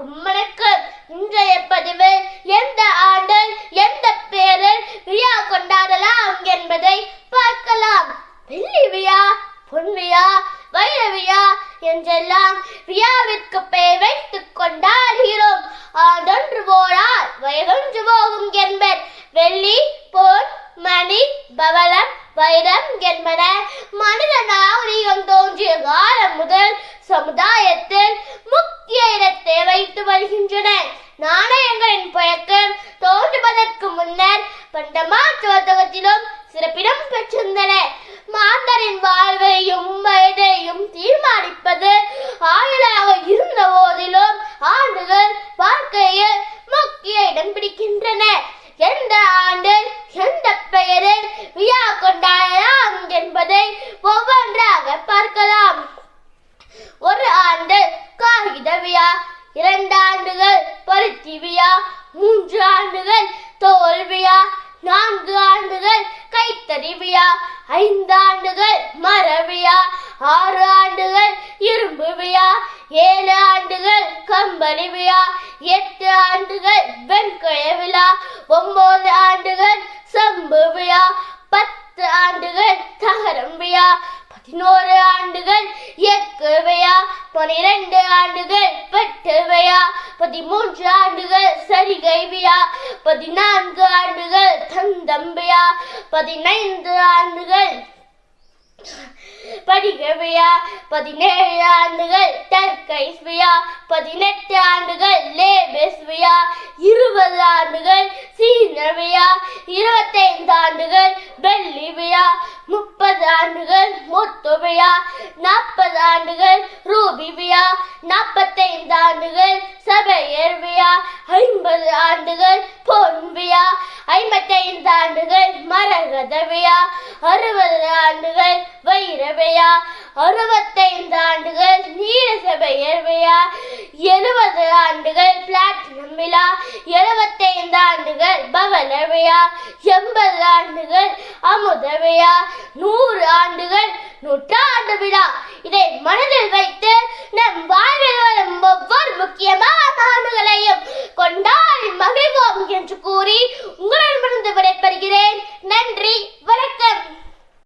அனைவருக்கும் இன்றைய பதிவு எந்த ஆண்டில் எந்த பெயரில் விழா கொண்டாடலாம் என்பதை பார்க்கலாம். வெள்ளி வியா பொன்விழா வைரவியா என்றெல்லாம் வியாவிற்கு பெயர் வைத்துக் கொண்டாடுகிறோம். ஆடொன்று போரால் வயதொன்று போகும் என்பர். வெள்ளி பொன் மணி பவளம் வைரம் என்பன மனித நாகரிகம் பண்டமாற்று வர்த்தகத்திலும் சிறப்பிடம் பெற்றிருந்தன. மாந்தரின் வாழ்வையும் வயதையும் தீர்மானிப்பது ஆயுளாக இருந்த போதிலும் ஆண்டுகள் வாழ்க்கையில் முக்கிய இடம் பிடிக்கின்றன. எந்த ஆண்டு எந்த பெயரில் விழா கொண்டாடலாம் என்பதை ஒவ்வொன்றாக பார்க்கலாம். ஒரு ஆண்டு காகித விழா இரண்டு ஆண்டுகள் பருத்தி விழா மூன்று ஆண்டுகள் தோல்வியா நான்கு ஆண்டுகள் கைத்தறி விழா ஐந்து ஆண்டுகள் மர விழா ஆறு ஆண்டுகள் இரும்பு விழா ஏழு ஆண்டுகள் கம்பளி விழா எட்டு ஆண்டுகள் வெண்கல விழா ஒன்பது ஆண்டுகள் சம்பு விழா பத்து ஆண்டுகள் தகரம் விழா பதினோரு ஆண்டுகள் எக்கு விழா பனிரெண்டு ஆண்டுகள் வெட்டு விழா பதிமூன்று ஆண்டுகள் சரிகை விழா பதினான்கு ஆண்டுகள் தம்பியா? பதினைந்து ஆண்டுகள். படிகவியா? பதினேழு ஆண்டுகள். டர்கைஸ் பதினெட்டு ஆண்டுகள். லேபெஸ்வியா? இருபது ஆண்டுகள். சீனவியா? இருபத்தைந்து ஆண்டுகள். பெல்லிவியா முப்பது ஆண்டுகள். முத்து நாற்பது ஆண்டுகள். ரூபிவியா? நாற்பத்தைந்து ஆண்டுகள். சபையர்வியா? ஐம்பது ஆண்டுகள். ஐம்பத்தைந்து ஆண்டுகள் மரகத விழா அறுபது ஆண்டுகள் வைர விழா அறுபத்தைந்து ஆண்டுகள் நீல விழா எழுபது ஆண்டுகள் பிளாட்டினம் விழா? எழுபத்தைந்து ஆண்டுகள் பவள விழா எண்பது ஆண்டுகள் அமுத விழா நூறு ஆண்டுகள் நூற்றாண்டு விழா? இதை மனதில் வைத்து நம்